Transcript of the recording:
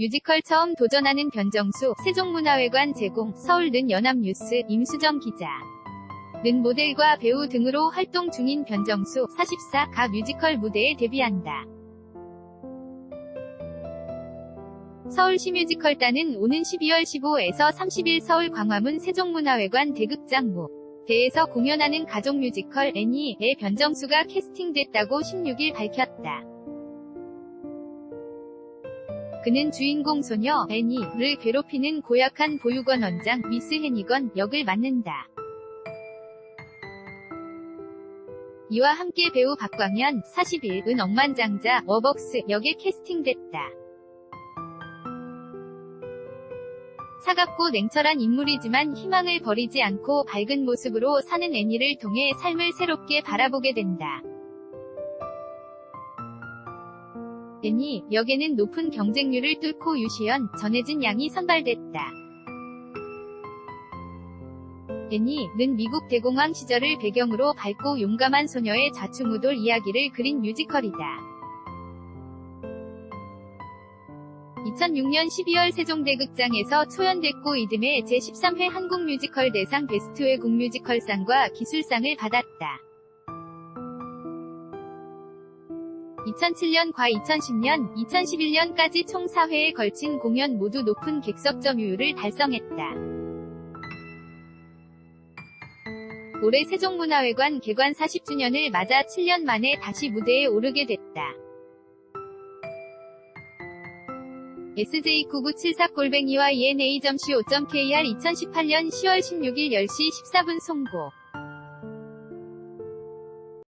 뮤지컬 처음 도전하는 변정수, 세종문화회관 제공, 서울는 연합뉴스, 임수정 기자. 는 모델과 배우 등으로 활동 중인 변정수, 44, 가 뮤지컬 무대에 데뷔한다. 서울시 뮤지컬단은 오는 12월 15에서 30일 서울 광화문 세종문화회관 대극장 무 대에서 공연하는 가족 뮤지컬 애니에 변정수가 캐스팅됐다고 16일 밝혔다. 그는 주인공 소녀 애니를 괴롭히는 고약한 보육원 원장 미스 해니건 역을 맡는다. 이와 함께 배우 박광현 41은 억만장자 워벅스 역에 캐스팅됐다. 차갑고 냉철한 인물이지만 희망을 버리지 않고 밝은 모습으로 사는 애니를 통해 삶을 새롭게 바라보게 된다. 애니 역에는 높은 경쟁률을 뚫고 유시연, 전혜진 양이 선발됐다. 애니는 미국 대공황 시절을 배경으로 밝고 용감한 소녀의 좌충우돌 이야기를 그린 뮤지컬이다. 2006년 12월 세종대극장에서 초연됐고 이듬해 제13회 한국뮤지컬 대상 베스트 외국 뮤지컬상과 기술상을 받았다. 2007년과 2010년, 2011년까지 총 4회에 걸친 공연 모두 높은 객석 점유율을 달성했다. 올해 세종문화회관 개관 40주년을 맞아 7년 만에 다시 무대에 오르게 됐다. sj9974골뱅이와 ena.co.kr 2018년 10월 16일 10시 14분 송고